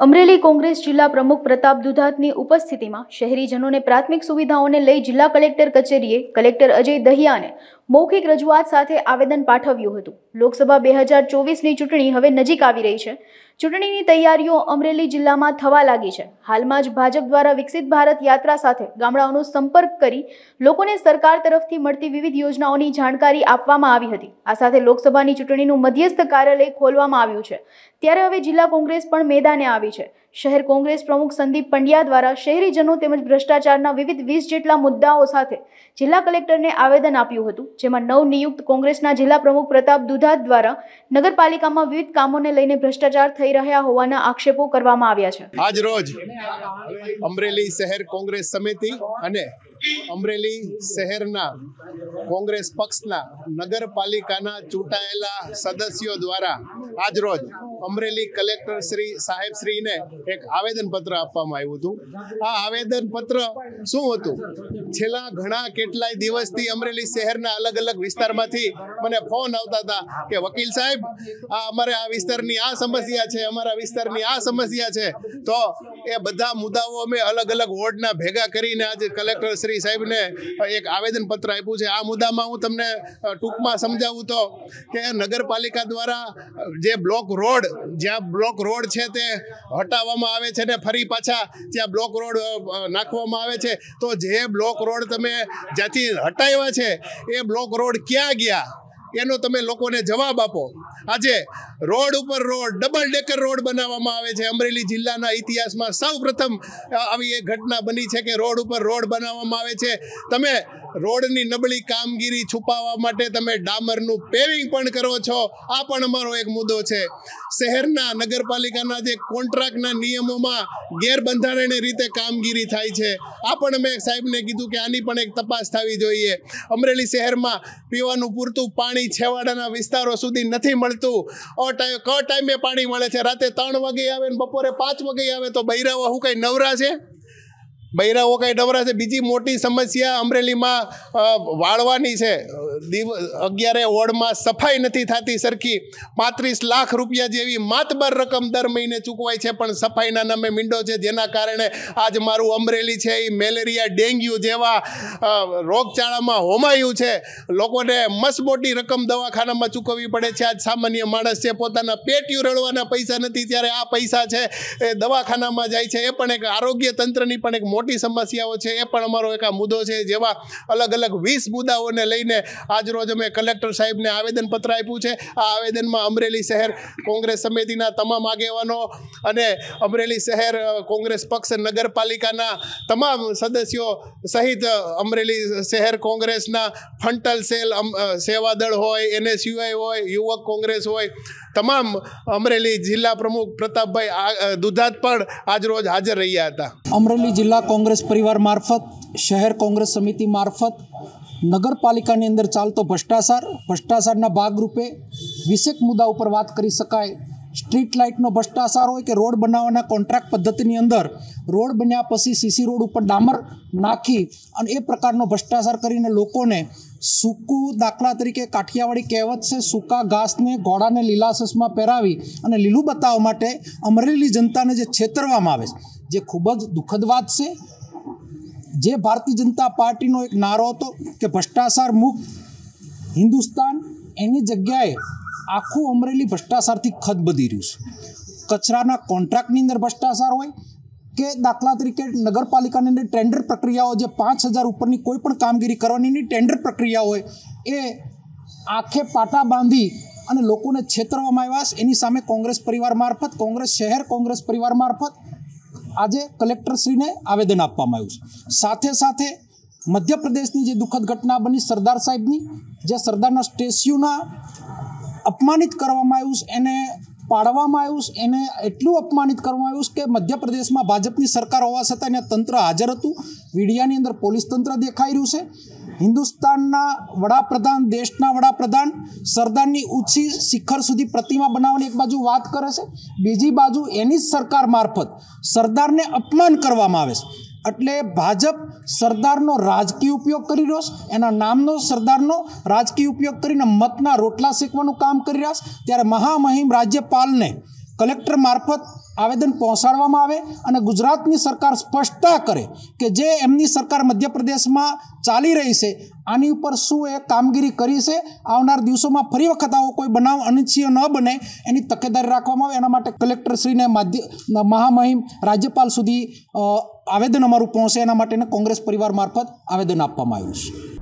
અમરેલી કોંગ્રેસ જિલ્લા પ્રમુખ પ્રતાપ દુધાતની ઉપસ્થિતિમાં શહેરીજનોને પ્રાથમિક સુવિધાઓને લઈ જિલ્લા કલેક્ટર કચેરીએ કલેક્ટર અજય દહિયાને મૌખિક રજૂઆત સાથે આવેદન પાઠવ્યું હતું. લોકસભા બે હજાર ચોવીસની ચૂંટણી હવે નજીક આવી રહી છે. ચૂંટણીની તૈયારીઓ અમરેલી જિલ્લામાં થવા લાગી છે. હાલમાં જ ભાજપ દ્વારા વિકસિત ભારત યાત્રા સાથે ગામડાઓનો સંપર્ક કરી લોકોને સરકાર તરફથી મળતી વિવિધ યોજનાઓની જાણકારી આપવામાં આવી હતી. આ સાથે લોકસભાની ચૂંટણીનું મધ્યસ્થ કાર્યાલય ખોલવામાં આવ્યું છે. ત્યારે હવે જિલ્લા કોંગ્રેસ પણ મેદાને આવી છે. શહેર કોંગ્રેસ પ્રમુખ સંદીપ પંડ્યા દ્વારા શહેરીજનો તેમજ ભ્રષ્ટાચારના વિવિધ વીસ જેટલા મુદ્દાઓ સાથે જિલ્લા કલેક્ટરને આવેદન આપ્યું હતું, જેમાં નવનિયુક્ત કોંગ્રેસના જિલ્લા પ્રમુખ પ્રતાપ દુધાત દ્વારા નગરપાલિકામાં વિવિધ કામોને લઈને ભ્રષ્ટાચાર થઈ રહ્યા હોવાના આક્ષેપો કરવામાં આવ્યા છે. આજ રોજ અમરેલી શહેર કોંગ્રેસ સમિતિ અને અમરેલી શહેરના કોંગ્રેસ પક્ષના નગરપાલિકાના ચૂંટાયેલા સદસ્યો દ્વારા આજ રોજ અમરેલી કલેક્ટર શ્રી સાહેબ શ્રીને એક આવેદન પત્ર આપવામાં આવ્યું હતું. આ આવેદન પત્ર શું હતું? છેલ્લા ઘણા કેટલાય દિવસથી અમરેલી શહેરના અલગ અલગ વિસ્તારમાંથી મને ફોન આવતા હતા કે, વકીલ સાહેબ, આ અમારે આ વિસ્તારની આ સમસ્યા છે, અમારા વિસ્તારની આ સમસ્યા છે. તો એ બધા મુદ્દાઓ અમે અલગ અલગ વોર્ડના ભેગા કરીને આજે કલેક્ટર શ્રી સાહેબને એક આવેદન પત્ર આપ્યું છે. આ મુદ્દામાં હું તમને ટૂંકમાં સમજાવું તો કે નગરપાલિકા દ્વારા જે બ્લોક રોડ જ્યાં બ્લોક રોડ છે તે હટાવવામાં આવે છે ને ફરી પાછા ત્યાં બ્લોક રોડ નાખવામાં આવે છે. તો જે બ્લોક રોડ તમે જ્યાંથી હટાવ્યા છે, એ બ્લોક રોડ ક્યાં ગયા? એનો તમે લોકોને જવાબ આપો. આજે રોડ ઉપર રોડ ડબલ ડેકર રોડ બનાવવામાં આવે છે. અમરેલી જિલ્લાના ઇતિહાસમાં સૌ પ્રથમ આવી એ ઘટના બની છે કે રોડ ઉપર રોડ બનાવવામાં આવે છે. તમે રોડની નબળી કામગીરી છુપાવવા માટે તમે ડામરનું પેવિંગ પણ કરો છો. આ પણ અમારો એક મુદ્દો છે. શહેરના નગરપાલિકાના જે કોન્ટ્રાક્ટના નિયમોમાં ગેરબંધારણીય રીતે કામગીરી થાય છે. આ પણ મેં સાહેબને કીધું કે આની પણ એક તપાસ થવી જોઈએ. અમરેલી શહેરમાં પીવાનું પૂરતું પાણી છેવાડાના વિસ્તારો સુધી નથી મળતું. ક ટાઈમે પાણી મળે છે? રાતે ત્રણ વાગે આવે ને બપોરે પાંચ વાગે આવે તો બૈરાઓ શું કઈ નવરા છે? બૈરાઓ કાંઈ ડબરા છે. બીજી મોટી સમસ્યા અમરેલીમાં વાળવાની છે. દિવ, અગિયારે વોર્ડમાં સફાઈ નથી થતી સરખી. પાંત્રીસ લાખ રૂપિયા જેવી માતબર રકમ દર મહિને ચૂકવાય છે, પણ સફાઈના નામે મીંડો છે. જેના કારણે આજ મારું અમરેલી છે એ મેલેરિયા ડેન્ગ્યુ જેવા રોગચાળામાં હોમાયું છે. લોકોને મસમોટી રકમ દવાખાનામાં ચૂકવવી પડે છે. આજ સામાન્ય માણસ છે, પોતાના પેટ રળવાના પૈસા નથી. ત્યારે આ પૈસા છે, એ દવાખાનામાં જાય છે. એ પણ એક આરોગ્ય તંત્રની પણ એક મોટી સમસ્યાઓ છે. એ પણ અમારો એક આ મુદ્દો છે જેવા અલગ અલગ વીસ મુદ્દાઓને લઈને આજરોજ અમે કલેક્ટર સાહેબને આવેદનપત્ર આપ્યું છે. આ આવેદનમાં અમરેલી શહેર કોંગ્રેસ સમિતિના તમામ આગેવાનો અને અમરેલી શહેર કોંગ્રેસ પક્ષ, નગરપાલિકાના તમામ સદસ્યો સહિત અમરેલી શહેર કોંગ્રેસના ફંટલ સેલ સેવાદળ હોય, એનએસયુઆઈ હોય, યુવક કોંગ્રેસ હોય તમામ અમરેલી જિલ્લા પ્રમુખ પ્રતાપભાઈ દુધાત પણ આજરોજ હાજર રહ્યા હતા. અમરેલી જિલ્લા કોંગ્રેસ પરિવાર મારફત, શહેર કોંગ્રેસ સમિતિ મારફત, નગરપાલિકાની અંદર ચાલતો ભ્રષ્ટાચાર, ભ્રષ્ટાચારના ભાગરૂપે વિશેક મુદ્દા ઉપર વાત કરી શકાય સ્ટ્રીટ લાઇટનો ભ્રષ્ટાચાર હોય કે રોડ બનાવવાના કોન્ટ્રાક્ટ પદ્ધતિની અંદર, રોડ બન્યા પછી સીસી રોડ ઉપર ડામર નાખી અને એ પ્રકારનો ભ્રષ્ટાચાર કરીને લોકોને સૂકું દાખલા તરીકે કાઠિયાવાડી કહેવત છે, સૂકા ઘાસને ઘોડાને લીલા સસમાં પહેરાવી અને લીલું બતાવવા માટે અમરેલી જનતાને જે છેતરવામાં આવે છે, જે ખૂબ જ દુઃખદ વાત છે. જે ભારતીય જનતા પાર્ટીનો એક નારો હતો કે ભ્રષ્ટાચાર મુક્ત હિન્દુસ્તાન એની જગ્યાએ આખું અમરેલી ભ્રષ્ટાચારથી ખદબદી રહ્યું છે. કચરાના કોન્ટ્રાક્ટની અંદર ભ્રષ્ટાચાર હોય કે દાખલા તરીકે નગરપાલિકાની અંદર ટેન્ડર પ્રક્રિયાઓ જે પાંચ હજાર ઉપરની કોઈ પણ કામગીરી કરવાની ટેન્ડર પ્રક્રિયા હોય, એ આંખે પાટા બાંધી અને લોકોને છેતરવામાં આવ્યા છે. એની સામે કોંગ્રેસ પરિવાર મારફત, કોંગ્રેસ શહેર કોંગ્રેસ પરિવાર મારફત આજે કલેક્ટરશ્રીને આવેદન આપવામાં આવ્યું છે. સાથે સાથે મધ્યપ્રદેશની જે દુઃખદ ઘટના બની સરદાર સાહેબની જે સરદારના સ્ટેચ્યુના અપમાનિત કરવામાં આવ્યું છે, એને પાડવામાં આવ્યું છે, એને એટલું અપમાનિત કરવામાં આવ્યું છે કે મધ્યપ્રદેશમાં ભાજપની સરકાર હોવા છતાં એને તંત્ર હાજર હતું. મીડિયાની અંદર પોલીસ તંત્ર દેખાઈ રહ્યું છે. હિન્દુસ્તાનના વડાપ્રધાન, દેશના વડાપ્રધાન સરદારની ઊંચી શિખર સુધી પ્રતિમા બનાવવાની એક બાજુ વાત કરે છે. બીજી બાજુ એની જ સરકાર મારફત સરદારને અપમાન કરવામાં આવે છે. એટલે ભાજપ સરદારનો રાજકીય ઉપયોગ કરી રહ્યો છે. એના નામનો સરદારનો રાજકીય ઉપયોગ કરીને મતના રોટલા શેકવાનું કામ કરી રહ્યા છે. ત્યારે મહામહિમ રાજ્યપાલને કલેક્ટર મારફત આવેદન પહોંચાડવામાં આવે અને ગુજરાતની સરકાર સ્પષ્ટતા કરે કે જે એમની સરકાર મધ્યપ્રદેશમાં ચાલી રહી છે, આની ઉપર શું એ કામગીરી કરી છે, આવનાર દિવસોમાં ફરી વખત આવો કોઈ બનાવ અનિચ્છીય ન બને એની તકેદારી રાખવામાં આવે. એના માટે કલેક્ટરશ્રીને માધ્ય, મહામહિમ રાજ્યપાલ સુધી આવેદન અમારું પહોંચે. એના માટેને કોંગ્રેસ પરિવાર મારફત આવેદન આપવામાં આવ્યું છે.